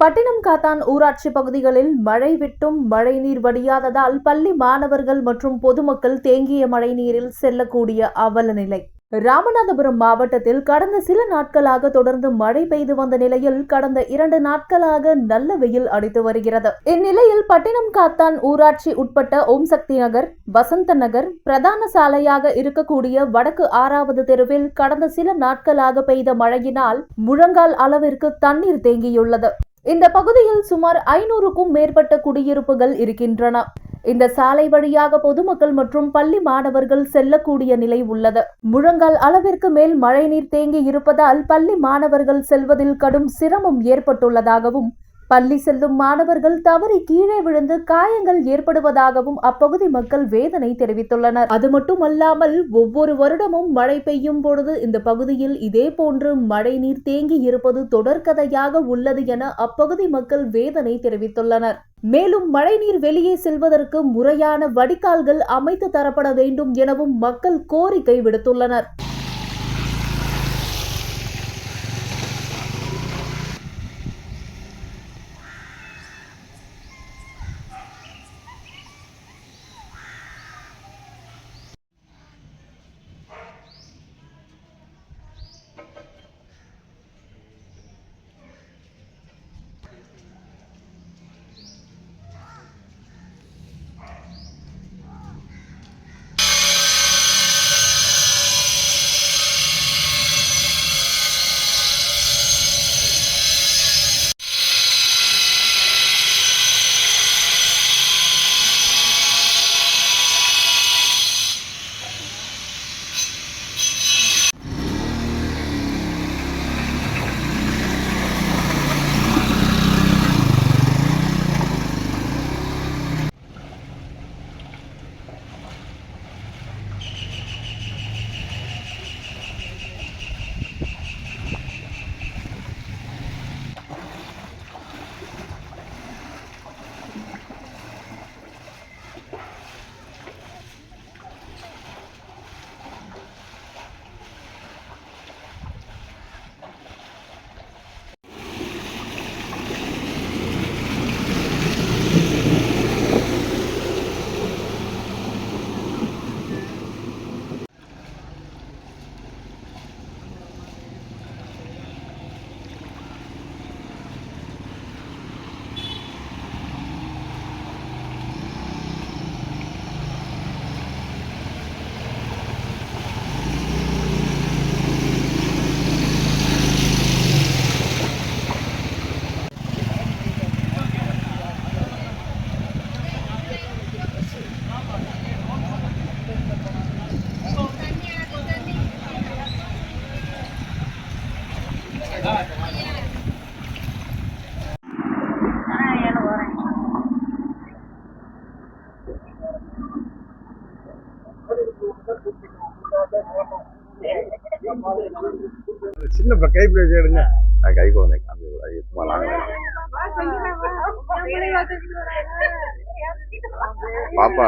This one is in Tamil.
பட்டினம் காத்தான் ஊராட்சி பகுதிகளில் மழை விட்டும் மழைநீர் வடியாததால் பள்ளி மாணவர்கள் மற்றும் பொதுமக்கள் தேங்கிய மழைநீரில் செல்லக்கூடிய அவல நிலை ராமநாதபுரம் மாவட்டத்தில் கடந்த சில நாட்களாக தொடர்ந்து மழை பெய்து வந்த நிலையில் கடந்த இரண்டு நாட்களாக நல்ல வெயில் அடித்து வருகிறது. இந்நிலையில் பட்டினம் காத்தான் ஊராட்சி உட்பட்ட ஓம் சக்தி நகர் வசந்த நகர் பிரதான சாலையாக இருக்கக்கூடிய வடக்கு ஆறாவது தெருவில் கடந்த சில நாட்களாக பெய்த மழையினால் முழங்கால் அளவிற்கு தண்ணீர் தேங்கியுள்ளது. இந்த பகுதியில் சுமார் ஐநூறுக்கும் மேற்பட்ட குடியிருப்புகள் இருக்கின்றன. இந்த சாலை வழியாக பொதுமக்கள் மற்றும் பள்ளி மாணவர்கள் செல்லக்கூடிய நிலை உள்ளது. முழங்கால் அளவிற்கு மேல் மழைநீர் தேங்கி இருப்பதால் பள்ளி மாணவர்கள் செல்வதில் கடும் சிரமம் ஏற்பட்டுள்ளதாகவும் பள்ளி செல்லும் மாணவர்கள் தவறி கீழே விழுந்து காயங்கள் ஏற்படுவதாகவும் அப்பகுதி மக்கள் வேதனை தெரிவித்துள்ளனர். அது மட்டுமல்லாமல் ஒவ்வொரு வருடமும் மழை பெய்யும் பொழுது இந்த பகுதியில் இதே போன்று மழை நீர் தேங்கி இருப்பது தொடர்கதையாக உள்ளது என அப்பகுதி மக்கள் வேதனை தெரிவித்துள்ளனர். மேலும் மழைநீர் வெளியே செல்வதற்கு முறையான வடிகால்கள் அமைத்து தரப்பட வேண்டும் எனவும் மக்கள் கோரிக்கை விடுத்துள்ளனர். சின்ன ப- கை பிளேட் எடுங்க. நான் கை குழந்தை காமி சும்மா நாங்க பாப்பா.